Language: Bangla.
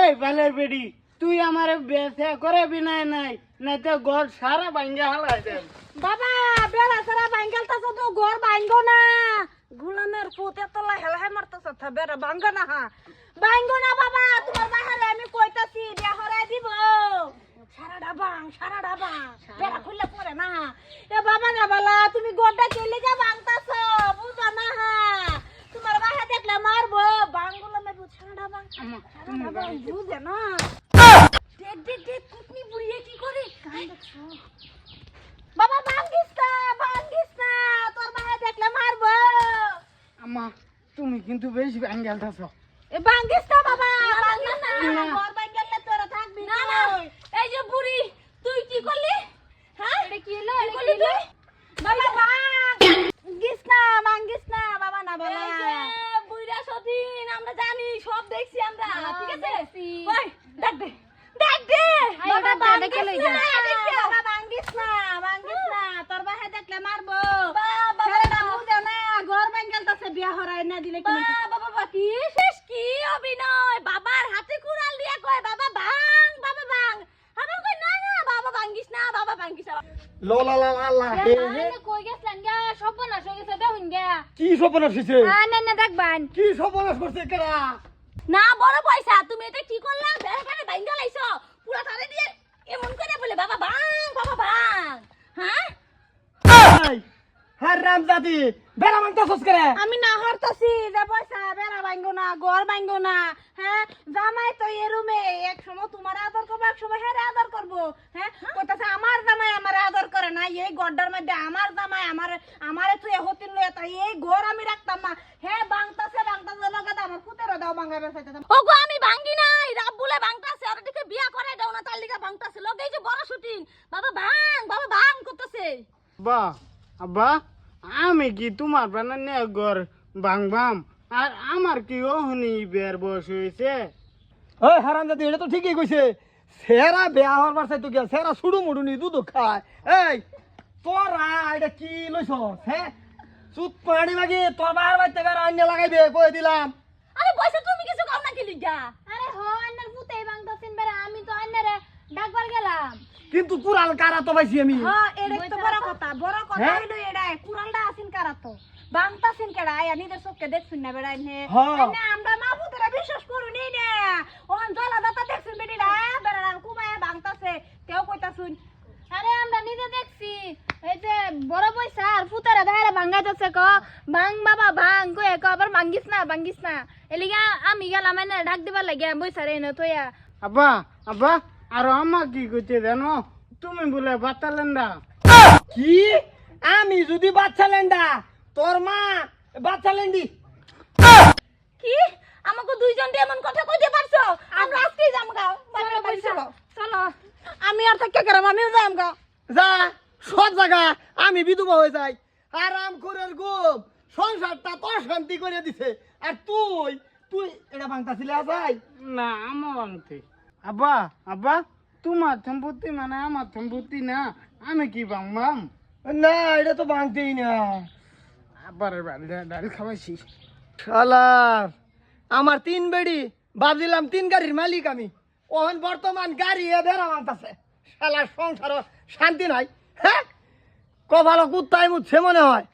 এই বালের বেডি, তুই আমার বেসে করে বিনায় নাই না তো ঘর সারা ভাঙ্গা হালাই বাবা বেড়া সারা বাঙ্গাল তাছ তো ঘর ভাঙ্গো না। গুলামের পুত হেলাহে মারতাছ, থা বেড়া ভাঙ্গো না হা। ভাঙ্গো না বাবা, তোমার বাহারে আমি কইতাছি বিয়া হরাই দিব। সারা ডাবাং সারা ডাবাং বেড়া খুললে পড়ে না। এ বাবা না বালা, তুমি গোডা কেলে যা ভাঙতাছ বুঝো না হা তোমার বাহা দেখলে মারবো বাঙ্গুলামের পুত সারা ডাবাং আমা সারা তুমি ডাবাং বুঝে না দেখ দেখ দেখ কুটনি বুড়িয়ে কি করে? বাবা ভাঙ্গিস না ভাঙ্গিস না তোর বাবা দেখলে মারবো। তুমি কিন্তু বেশ ভাঙ্গালতাছ এ ভাঙ্গিস না বাবা ভাঙ্গিস না না। ঘর ভাঙ্গলে তোরা থাকবি না না। এই যে বুড়ি তুই কি করলি? হ্যাঁ? এটা কি হলো এটা কি হলো বাবা ভাঙ্গিস না ভাঙ্গিস না বাবা না বলা এই যে বুড়া সতীন আমরা জানি সব দেখছি আমরা ঠিক আছে? ওই দেখ দে দেখ দে বাবা ভাঙ্গিস না বাবা ভাঙ্গিস না ভাঙ্গিস না তোর বাহে দেখলে মারবো। বাবা বুঝে না ঘর ভাঙ্গেলতাছে বিয়া হরাই না দিলে কি বাবা বাবা কি শেষ কি অভিনয়? বাবার হাতে কুড়াল দিয়ে কয় বাবা ভাঙ বাবা ভাঙ। আমার কই না না বাবা ভাঙ্গিস না বাবা ভাঙ্গিস না। লো লা লা লা লা হে হে। কই গেছলেন গা? সর্বনাশ হয়ে গেছে দেখুন গা। কি সপনাস হইছে? না না দেখবান কি সপনাস করছে কেডা না বড় পয়সা। তুমি এটা কি করলা? বেড়াখানে ভাঙ্গা লাইছো। পুরা তারে দিয়ে এমন করে বলে বাবা ভাঙ বাবা ভাঙ হ্যাঁ? হার রাম জাতি বেড়া মানতাছস করে। আমি না হরতাছি যে পয়সা বেড়া ভাঙ্গো না ঘর ভাঙ্গো না হ্যাঁ? জামাই তো এ রুমে এক সময় তোমার আদর করব এক সময় হ্যাঁ আদর করব হ্যাঁ? কইতাছে আমার জামাই আমার আদর করে না এই গড্ডার মধ্যে আমার জামাই আমার আমারে তুই হতিন লয়ে তাই এই ঘর আমি রাখতাম না হ্যাঁ বাংতাছে বাংতাছে লগে আমার আমি ভাঙ্গি নাই। রাব্বুলে বাংতাছে আর দিকে বিয়া করে দাও না তার লিগে বাংতাছে লগে এই যে বড় শুটিং। বাবা ভাঙ বাবা ভাঙ করতেছে। বা আব্বা আমি কি তোমার বানানে ঘর ভাঙবাম? আর আমার কি ওহনি বের বয়স হয়েছে? ওই হারাম জাতি এটা তো ঠিকই কইছে। সেরা বেয়া হওয়ার বার চাইতো গিয়া সেরা সুড়ু মুড়ু নি দুধ খায়। এই তোরা এটা কি লইছ হ্যাঁ সুত পানি মাগি তোর বাহার বাইতে বেড়া অন্য লাগাইবে কই দিলাম। আরে না কি লিগা আরে হো আন্নার পুতে বাংতাছিন বেরা আমি তো আন্নারে ডাকবার গেলাম। কিন্তু কুড়াল কারা তো পাইছি আমি? হ্যাঁ তো বড় কথা বড় কথা হ্যাঁ? হইল আসিন কারা তো? বাংতাছিন কেডা? আয়া নিজের চোখকে দেখছুন না বেড়াই নে হ্যাঁ। না আমরা মা পুতরা বিশ্বাস করুনি না। ওখান জলা দাতা দেখছুন বেটিরা বেড়া কুমায় বাংতাছে কেউ কইতাছুন। আরে আমরা নিজে দেখছি এই যে বড় পয়সা আর পুতারা দেহারে ভাঙ্গাইতেছে ক ভাঙ বাবা ভাঙ কয়ে ক আবার ভাঙ্গিস না ভাঙ্গিস না। এলিগা আমি গেলাম এনে ডাক দিবার লাগে বইসা রে এনে তোয়া আব্বা আব্বা আর আমার কি করছে জানো? তুমি বলে বাতালেন কি? আমি যদি বাচ্চা লেন্ডা তোর মা বাচ্চা লেন্ডি কি? আমাকে দুইজন দিয়ে এমন কথা কইতে পারছ আমরা আজকেই যাম গা চলো চলো। আমি আর থাকতে গেলাম আমিও যাম গা। যা সব জায়গা আমি বিধবা হয়ে যাই। আরাম করে গুম সংসারটা তোর শান্তি করে দিছে। আর তুই তুই এটা ভাঙতাছিলে আসাই না আমার আনতে আব্বা আব্বা তোমার সম্পত্তি মানে আমার সম্পত্তি না আমি কি ভাঙবাম? না এটা তো ভাঙতেই না। আব্বার ডাল খাওয়াইছি। শালার আমার তিন বেড়ি ভাবছিলাম তিন গাড়ির মালিক আমি। ওহন বর্তমান গাড়ি এ বেড়া মানতাছে শালার সংসার শান্তি নাই। হ্যাঁ? কপাল কুত্তায় মুচ্ছে মনে হয়।